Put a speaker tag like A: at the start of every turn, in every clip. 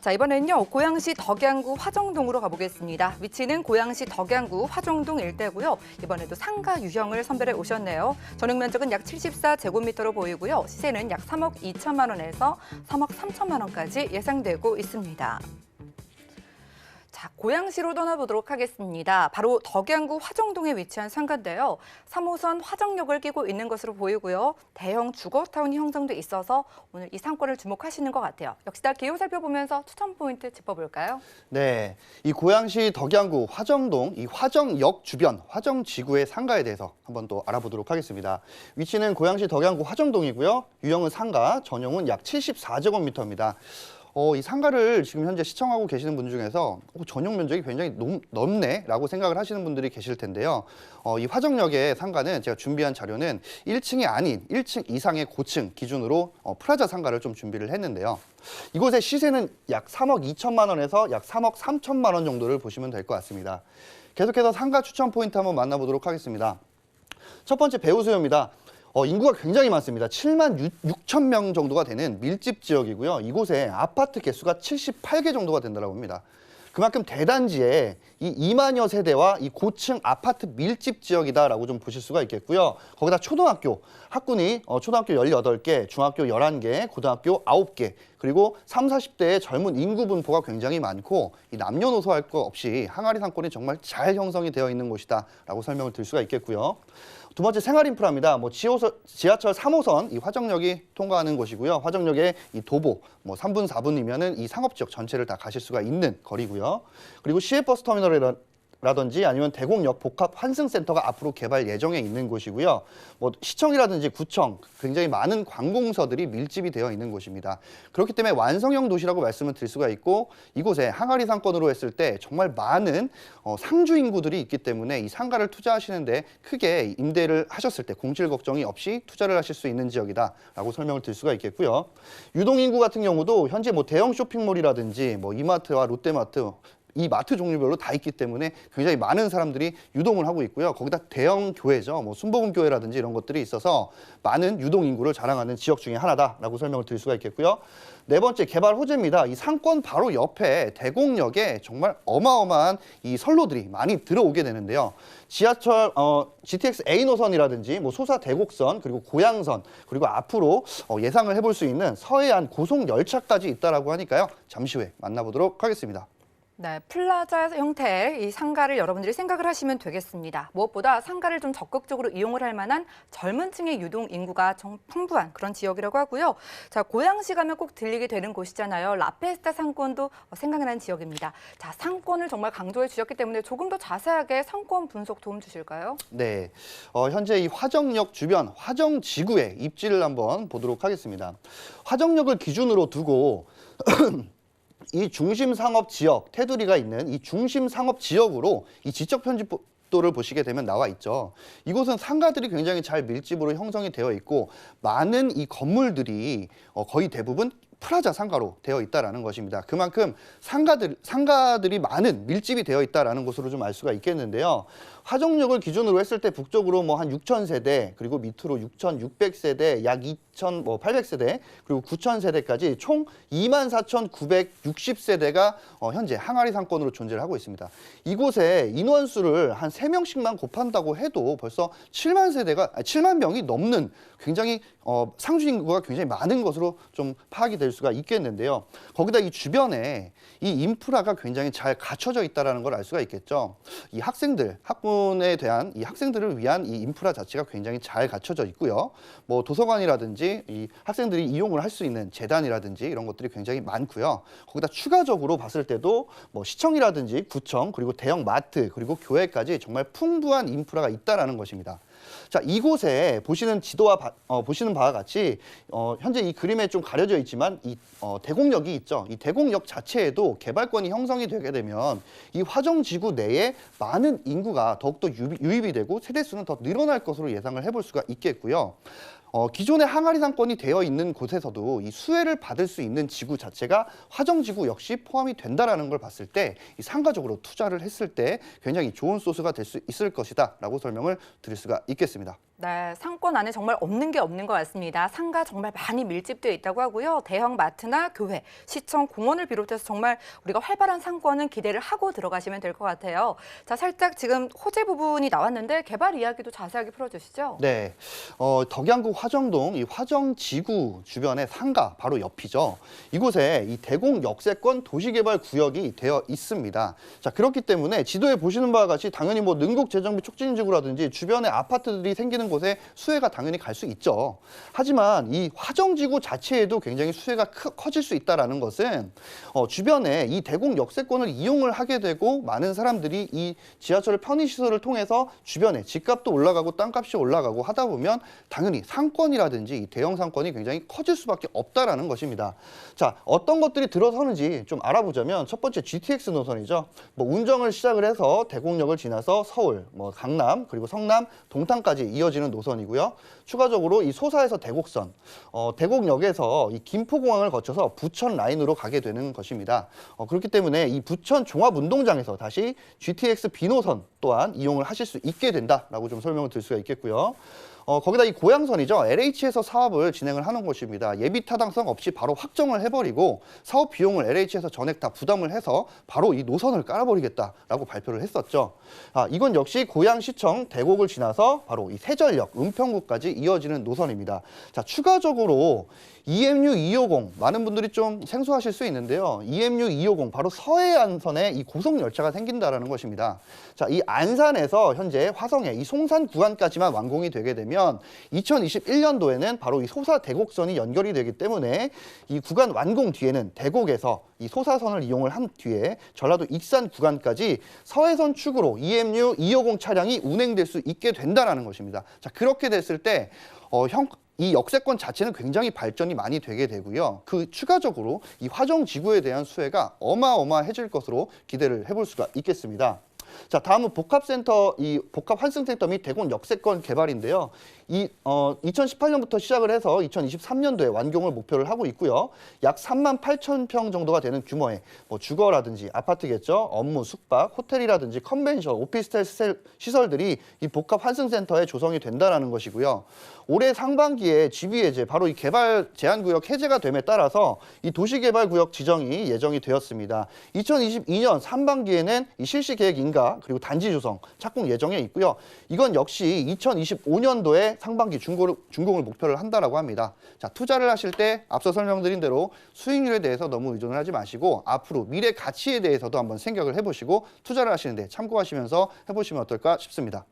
A: 자 이번엔요 고양시 덕양구 화정동으로 가보겠습니다. 위치는 고양시 덕양구 화정동 일대고요. 이번에도 상가 유형을 선별해 오셨네요. 전용 면적은 약 74제곱미터로 보이고요. 시세는 약 3억 2천만 원에서 3억 3천만 원까지 예상되고 있습니다. 자, 고양시로 떠나보도록 하겠습니다. 바로 덕양구 화정동에 위치한 상가인데요. 3호선 화정역을 끼고 있는 것으로 보이고요. 대형 주거타운이 형성돼 있어서 오늘 이 상권을 주목하시는 것 같아요. 역시나 기호 살펴보면서 추천 포인트 짚어볼까요?
B: 네, 이 고양시 덕양구 화정동 이 화정역 주변 화정지구의 상가에 대해서 한번 또 알아보도록 하겠습니다. 위치는 고양시 덕양구 화정동이고요. 유형은 상가, 전용은 약 74제곱미터입니다. 어, 이 상가를 지금 현재 시청하고 계시는 분 중에서 어, 전용 면적이 굉장히 넘, 넓네라고 생각을 하시는 분들이 계실 텐데요. 어, 이 화정역의 상가는 제가 준비한 자료는 1층이 아닌 1층 이상의 고층 기준으로 어, 프라자 상가를 좀 준비를 했는데요. 이곳의 시세는 약 3억 2천만 원에서 약 3억 3천만 원 정도를 보시면 될 것 같습니다. 계속해서 상가 추천 포인트 한번 만나보도록 하겠습니다. 첫 번째 배우 수요입니다. 어, 인구가 굉장히 많습니다. 7만 6, 천 명 정도가 되는 밀집 지역이고요. 이곳에 아파트 개수가 78개 정도가 된다고 합니다. 그만큼 대단지에 이 2만여 세대와 이 고층 아파트 밀집 지역이다라고 좀 보실 수가 있겠고요. 거기다 초등학교, 학군이 어, 초등학교 18개, 중학교 11개, 고등학교 9개, 그리고 3, 40대의 젊은 인구 분포가 굉장히 많고 이 남녀노소 할 것 없이 항아리 상권이 정말 잘 형성이 되어 있는 곳이다라고 설명을 드릴 수가 있겠고요. 두 번째 생활 인프라입니다. 뭐 지호선, 지하철 3호선 이 화정역이 통과하는 곳이고요. 화정역의 이 도보 뭐 3분 4분이면은 이 상업 지역 전체를 다 가실 수가 있는 거리고요. 그리고 시외버스 터미널이라 라든지 아니면 대공역 복합 환승센터가 앞으로 개발 예정에 있는 곳이고요. 뭐 시청이라든지 구청 굉장히 많은 관공서들이 밀집이 되어 있는 곳입니다. 그렇기 때문에 완성형 도시라고 말씀을 드릴 수가 있고 이곳에 항아리 상권으로 했을 때 정말 많은 어, 상주 인구들이 있기 때문에 이 상가를 투자하시는데 크게 임대를 하셨을 때 공실 걱정이 없이 투자를 하실 수 있는 지역이다라고 설명을 드릴 수가 있겠고요. 유동 인구 같은 경우도 현재 뭐 대형 쇼핑몰이라든지 뭐 이마트와 롯데마트 이 마트 종류별로 다 있기 때문에 굉장히 많은 사람들이 유동을 하고 있고요. 거기다 대형 교회죠. 뭐 순복음 교회라든지 이런 것들이 있어서 많은 유동 인구를 자랑하는 지역 중에 하나다라고 설명을 드릴 수가 있겠고요. 네 번째 개발 호재입니다. 이 상권 바로 옆에 대공역에 정말 어마어마한 이 선로들이 많이 들어오게 되는데요. 지하철 어, GTX A 노선이라든지 뭐 소사 대곡선 그리고 고양선 그리고 앞으로 어, 예상을 해볼 수 있는 서해안 고속 열차까지 있다라고 하니까요. 잠시 후에 만나보도록 하겠습니다.
A: 네, 플라자 형태의 이 상가를 여러분들이 생각을 하시면 되겠습니다. 무엇보다 상가를 좀 적극적으로 이용을 할 만한 젊은 층의 유동 인구가 좀 풍부한 그런 지역이라고 하고요. 자, 고양시 가면 꼭 들리게 되는 곳이잖아요. 라페스타 상권도 생각이 나는 지역입니다. 자, 상권을 정말 강조해 주셨기 때문에 조금 더 자세하게 상권 분석 도움 주실까요?
B: 네, 어, 현재 이 화정역 주변 화정지구의 입지를 한번 보도록 하겠습니다. 화정역을 기준으로 두고 이 중심 상업 지역 테두리가 있는 이 중심 상업 지역으로 이 지적 편집 도를 보시게 되면 나와 있죠. 이곳은 상가들이 굉장히 잘 밀집으로 형성이 되어 있고 많은 이 건물들이 어, 거의 대부분 프라자 상가로 되어 있다라는 것입니다. 그만큼 상가들 상가들이 많은 밀집이 되어 있다라는 것으로 좀 알 수가 있겠는데요. 화정역을 기준으로 했을 때 북쪽으로 뭐 한 6천 세대 그리고 밑으로 6,600 세대 약 2천 뭐 800 세대 그리고 9천 세대까지 총 24,960 세대가 어, 현재 항아리 상권으로 존재를 하고 있습니다. 이곳에 인원수를 한 3명씩만 곱한다고 해도 벌써 7만 세대가 아니, 7만 명이 넘는 굉장히 어, 상주 인구가 굉장히 많은 것으로 좀 파악이 될 수가 있겠는데요. 거기다 이 주변에 이 인프라가 굉장히 잘 갖춰져 있다라는 걸 알 수가 있겠죠. 이 학생들, 학군에 대한 이 학생들을 위한 이 인프라 자체가 굉장히 잘 갖춰져 있고요. 뭐 도서관이라든지 이 학생들이 이용을 할 수 있는 재단이라든지 이런 것들이 굉장히 많고요. 거기다 추가적으로 봤을 때도 뭐 시청이라든지 구청 그리고 대형 마트 그리고 교회까지 정말 풍부한 인프라가 있다라는 것입니다. 자 이곳에 보시는 지도와 바, 어, 보시는 바와 같이 어, 현재 이 그림에 좀 가려져 있지만 이 어, 대공역이 있죠. 이 대공역 자체에도 개발권이 형성이 되게 되면 이 화정지구 내에 많은 인구가 더욱더 유입, 유입이 되고 세대수는 더 늘어날 것으로 예상을 해볼 수가 있겠고요. 어, 기존의 항아리 상권이 되어 있는 곳에서도 이 수혜를 받을 수 있는 지구 자체가 화정지구 역시 포함이 된다라는 걸 봤을 때 이 상가적으로 투자를 했을 때 굉장히 좋은 소스가 될 수 있을 것이다라고 설명을 드릴 수가 있겠습니다.
A: 네, 상권 안에 정말 없는 게 없는 것 같습니다. 상가 정말 많이 밀집되어 있다고 하고요. 대형 마트나 교회, 시청, 공원을 비롯해서 정말 우리가 활발한 상권은 기대를 하고 들어가시면 될 것 같아요. 자, 살짝 지금 호재 부분이 나왔는데 개발 이야기도 자세하게 풀어주시죠.
B: 네, 어, 덕양구 화정동 이 화정지구 주변의 상가 바로 옆이죠. 이곳에 이 대공 역세권 도시개발 구역이 되어 있습니다. 자 그렇기 때문에 지도에 보시는 바와 같이 당연히 뭐 능곡재정비 촉진지구라든지 주변에 아파트들이 생기는 곳에 수혜가 당연히 갈 수 있죠. 하지만 이 화정지구 자체에도 굉장히 수혜가 크, 커질 수 있다라는 것은 어, 주변에 이 대공 역세권을 이용을 하게 되고 많은 사람들이 이 지하철 편의시설을 통해서 주변에 집값도 올라가고 땅값이 올라가고 하다 보면 당연히 상권이라든지 이 대형 상권이 굉장히 커질 수밖에 없다라는 것입니다. 자, 어떤 것들이 들어서는지 좀 알아보자면 첫 번째 GTX 노선이죠. 뭐 운정을 시작을 해서 대곡역을 지나서 서울, 뭐 강남, 그리고 성남, 동탄까지 이어지는 노선이고요. 추가적으로 이 소사에서 대곡선, 어, 대곡역에서 이 김포공항을 거쳐서 부천 라인으로 가게 되는 것입니다. 어, 그렇기 때문에 이 부천 종합운동장에서 다시 GTX B노선 또한 이용을 하실 수 있게 된다라고 좀 설명을 드릴 수가 있겠고요. 어, 거기다 이 고양선이죠. LH에서 사업을 진행을 하는 곳입니다. 예비 타당성 없이 바로 확정을 해버리고 사업 비용을 LH에서 전액 다 부담을 해서 바로 이 노선을 깔아버리겠다라고 발표를 했었죠. 아, 이건 역시 고양시청 대곡을 지나서 바로 이 세전역 은평구까지 이어지는 노선입니다. 자, 추가적으로 EMU 250 많은 분들이 좀 생소하실 수 있는데요. EMU 250 바로 서해안선에 이 고속 열차가 생긴다라는 것입니다. 자, 이 안산에서 현재 화성에 이 송산 구간까지만 완공이 되게 되면 2021년도에는 바로 이 소사 대곡선이 연결이 되기 때문에 이 구간 완공 뒤에는 대곡에서 이 소사선을 이용을 한 뒤에 전라도 익산 구간까지 서해선 축으로 EMU 250 차량이 운행될 수 있게 된다라는 것입니다. 자, 그렇게 됐을 때 어, 형, 이 역세권 자체는 굉장히 발전이 많이 되게 되고요. 그 추가적으로 이 화정 지구에 대한 수혜가 어마어마해질 것으로 기대를 해볼 수가 있겠습니다. 자, 다음은 복합센터, 이 복합 환승센터 및 대공 역세권 개발인데요. 이, 어, 2018년부터 시작을 해서 2023년도에 완공을 목표를 하고 있고요. 약 3만 8천 평 정도가 되는 규모의 뭐 주거라든지 아파트겠죠. 업무, 숙박, 호텔이라든지 컨벤션, 오피스텔 시설- 시설들이 이 복합 환승센터에 조성이 된다라는 것이고요. 올해 상반기에 GB해제, 바로 이 개발 제한구역 해제가 됨에 따라서 이 도시개발구역 지정이 예정이 되었습니다. 2022년 상반기에는 이 실시계획 인가 그리고 단지 조성 착공 예정에 있고요. 이건 역시 2025년도에 상반기 준공을, 준공을 목표를 한다라고 합니다. 자, 투자를 하실 때 앞서 설명드린 대로 수익률에 대해서 너무 의존을 하지 마시고 앞으로 미래 가치에 대해서도 한번 생각을 해보시고 투자를 하시는데 참고하시면서 해보시면 어떨까 싶습니다.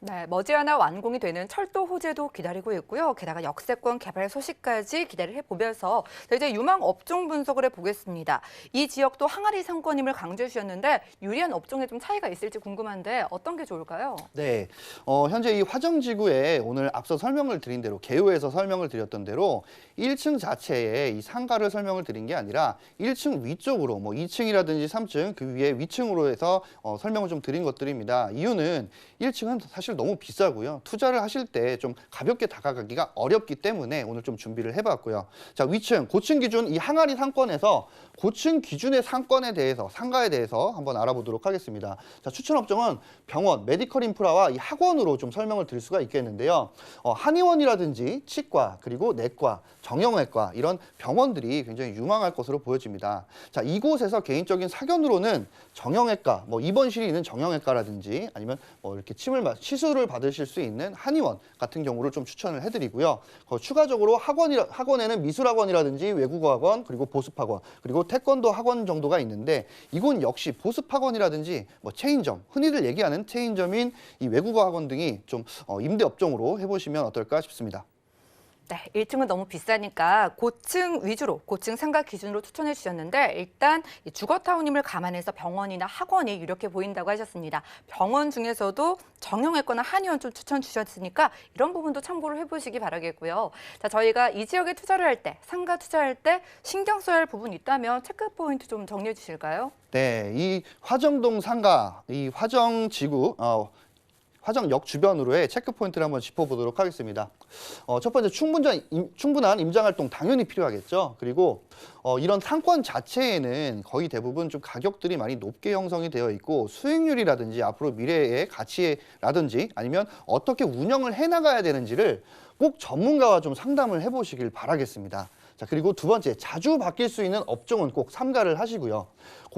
A: 네, 머지않아 완공이 되는 철도 호재도 기다리고 있고요. 게다가 역세권 개발 소식까지 기대를 해보면서 자, 이제 유망 업종 분석을 해보겠습니다. 이 지역도 항아리 상권임을 강조해 주셨는데 유리한 업종에 좀 차이가 있을지 궁금한데 어떤 게 좋을까요?
B: 네, 어, 현재 이 화정지구에 오늘 앞서 설명을 드린 대로 개요에서 설명을 드렸던 대로 1층 자체에 이 상가를 설명을 드린 게 아니라 1층 위쪽으로 뭐 2층이라든지 3층 그 위에 위층으로 해서 어, 설명을 좀 드린 것들입니다. 이유는 1층은 사실 너무 비싸고요. 투자를 하실 때 좀 가볍게 다가가기가 어렵기 때문에 오늘 좀 준비를 해봤고요. 자, 위층, 고층 기준 이 항아리 상권에서 고층 기준의 상권에 대해서 상가에 대해서 한번 알아보도록 하겠습니다. 자, 추천 업종은 병원, 메디컬 인프라와 이 학원으로 좀 설명을 드릴 수가 있겠는데요. 어, 한의원이라든지 치과 그리고 내과, 정형외과 이런 병원들이 굉장히 유망할 것으로 보여집니다. 자, 이곳에서 개인적인 사견으로는 정형외과, 뭐 입원실이 있는 정형외과라든지 아니면 뭐 이렇게 침을 마- 시술을 받으실 수 있는 한의원 같은 경우를 좀 추천을 해드리고요. 어, 추가적으로 학원이 학원에는 미술학원이라든지 외국어학원 그리고 보습학원 그리고 태권도 학원 정도가 있는데 이건 역시 보습 학원이라든지 뭐 체인점 흔히들 얘기하는 체인점인 이 외국어 학원 등이 좀 어, 임대 업종으로 해보시면 어떨까 싶습니다.
A: 네, 1층은 너무 비싸니까 고층 위주로 고층 상가 기준으로 추천해 주셨는데 일단 이 주거타운임을 감안해서 병원이나 학원이 유력해 보인다고 하셨습니다. 병원 중에서도 정형외과나 한의원 좀 추천 주셨으니까 이런 부분도 참고를 해보시기 바라겠고요. 자, 저희가 이 지역에 투자를 할 때 상가 투자할 때 신경 써야 할 부분 있다면 체크 포인트 좀 정리해 주실까요?
B: 네, 이 화정동 상가, 이 화정지구, 어, 화정역 주변으로의 체크 포인트를 한번 짚어보도록 하겠습니다. 어, 첫 번째 충분한, 임, 충분한 임장 활동 당연히 필요하겠죠. 그리고 어, 이런 상권 자체에는 거의 대부분 좀 가격들이 많이 높게 형성이 되어 있고 수익률이라든지 앞으로 미래의 가치라든지 아니면 어떻게 운영을 해나가야 되는지를 꼭 전문가와 좀 상담을 해보시길 바라겠습니다. 자, 그리고 두 번째, 자주 바뀔 수 있는 업종은 꼭 삼가를 하시고요.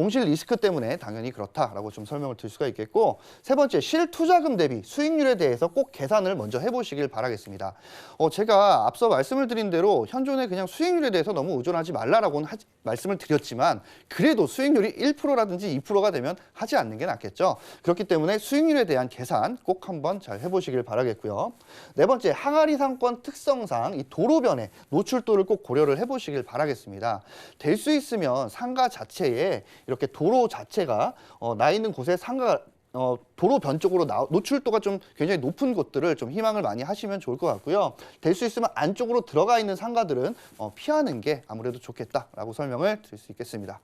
B: 공실 리스크 때문에 당연히 그렇다라고 좀 설명을 드릴 수가 있겠고, 세 번째, 실투자금 대비 수익률에 대해서 꼭 계산을 먼저 해보시길 바라겠습니다. 어, 제가 앞서 말씀을 드린 대로 현존의 그냥 수익률에 대해서 너무 의존하지 말라라고는 하지- 말씀을 드렸지만, 그래도 수익률이 1%라든지 2%가 되면 하지 않는 게 낫겠죠. 그렇기 때문에 수익률에 대한 계산 꼭 한번 잘 해보시길 바라겠고요. 네 번째, 항아리 상권 특성상 이 도로변의 노출도를 꼭 고려를 해보시길 바라겠습니다. 될 수 있으면 상가 자체에 이렇게 도로 자체가 어, 나 있는 곳에 상가 어, 도로 변 쪽으로 나, 노출도가 좀 굉장히 높은 곳들을 좀 희망을 많이 하시면 좋을 것 같고요. 될 수 있으면 안쪽으로 들어가 있는 상가들은 어, 피하는 게 아무래도 좋겠다라고 설명을 드릴 수 있겠습니다.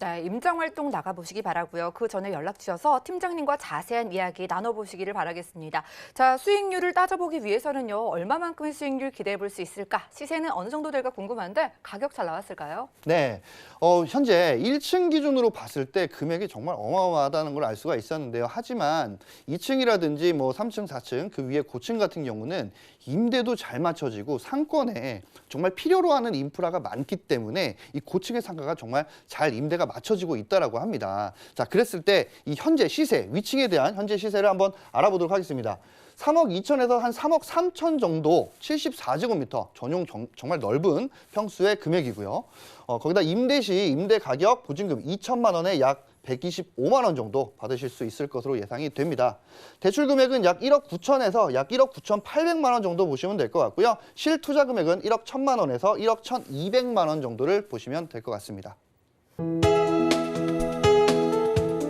A: 네, 임장 활동 나가 보시기 바라고요. 그 전에 연락 주셔서 팀장님과 자세한 이야기 나눠 보시기를 바라겠습니다. 자, 수익률을 따져보기 위해서는요. 얼마만큼의 수익률 기대해 볼 수 있을까? 시세는 어느 정도 될까 궁금한데 가격 잘 나왔을까요?
B: 네, 어, 현재 1층 기준으로 봤을 때 금액이 정말 어마어마하다는 걸 알 수가 있었는데요. 하지만 2층이라든지 뭐 3층, 4층 그 위에 고층 같은 경우는 임대도 잘 맞춰지고 상권에 정말 필요로 하는 인프라가 많기 때문에 이 고층의 상가가 정말 잘 임대가 맞춰지고 있다라고 합니다. 자, 그랬을 때 이 현재 시세, 위층에 대한 현재 시세를 한번 알아보도록 하겠습니다. 3억 2천에서 한 3억 3천 정도 74제곱미터 전용 정, 말 넓은 평수의 금액이고요. 어, 거기다 임대 시 임대 가격 보증금 2천만 원에 약 125만 원 정도 받으실 수 있을 것으로 예상이 됩니다. 대출 금액은 약 1억 9천에서 약 1억 9천 8백만 원 정도 보시면 될 것 같고요. 실 투자 금액은 1억 1천만 원에서 1억 1,200만 원 정도를 보시면 될 것 같습니다.